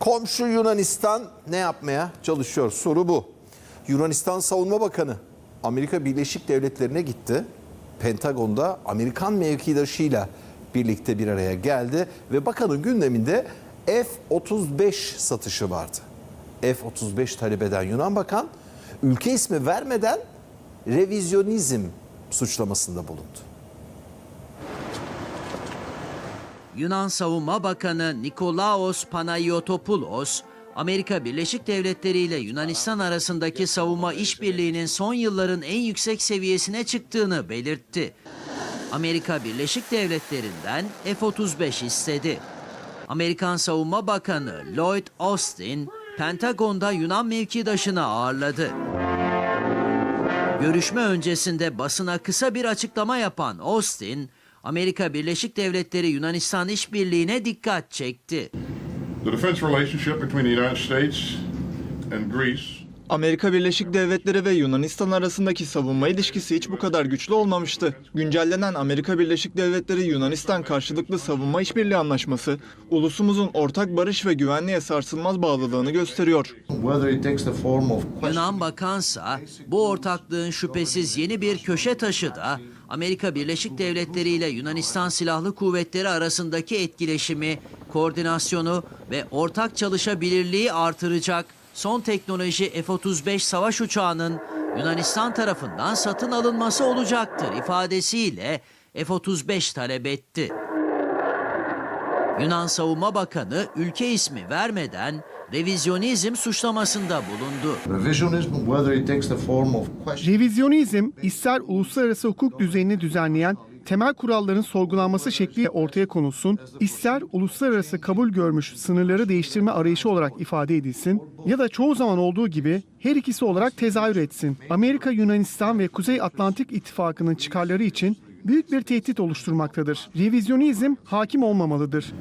Komşu Yunanistan ne yapmaya çalışıyor? Soru bu. Yunanistan Savunma Bakanı Amerika Birleşik Devletleri'ne gitti. Pentagon'da Amerikan mevkidaşıyla birlikte bir araya geldi ve bakanın gündeminde F-35 satışı vardı. F-35 talep eden Yunan bakan ülke ismi vermeden revizyonizm suçlamasında bulundu. Yunan Savunma Bakanı Nikolaos Panayotopoulos, Amerika Birleşik Devletleri ile Yunanistan arasındaki savunma işbirliğinin son yılların en yüksek seviyesine çıktığını belirtti. Amerika Birleşik Devletleri'nden F-35 istedi. Amerikan Savunma Bakanı Lloyd Austin, Pentagon'da Yunan mevkidaşını ağırladı. Görüşme öncesinde basına kısa bir açıklama yapan Austin, Amerika Birleşik Devletleri Yunanistan işbirliğine dikkat çekti. The defense relationship between the United States and Greece Amerika Birleşik Devletleri ve Yunanistan arasındaki savunma ilişkisi hiç bu kadar güçlü olmamıştı. Güncellenen Amerika Birleşik Devletleri Yunanistan karşılıklı savunma işbirliği anlaşması, ulusumuzun ortak barış ve güvenliğe sarsılmaz bağlılığını gösteriyor. Yunan bakansa bu ortaklığın şüphesiz yeni bir köşe taşı da Amerika Birleşik Devletleri ile Yunanistan Silahlı Kuvvetleri arasındaki etkileşimi, koordinasyonu ve ortak çalışabilirliği artıracak son teknoloji F-35 savaş uçağının Yunanistan tarafından satın alınması olacaktır ifadesiyle F-35 talep etti. Yunan Savunma Bakanı ülke ismi vermeden revizyonizm suçlamasında bulundu. Revizyonizm, ister uluslararası hukuk düzenini düzenleyen temel kuralların sorgulanması şekliyle ortaya konulsun, ister uluslararası kabul görmüş sınırları değiştirme arayışı olarak ifade edilsin ya da çoğu zaman olduğu gibi her ikisi olarak tezahür etsin. Amerika, Yunanistan ve Kuzey Atlantik İttifakı'nın çıkarları için büyük bir tehdit oluşturmaktadır. Revizyonizm hakim olmamalıdır.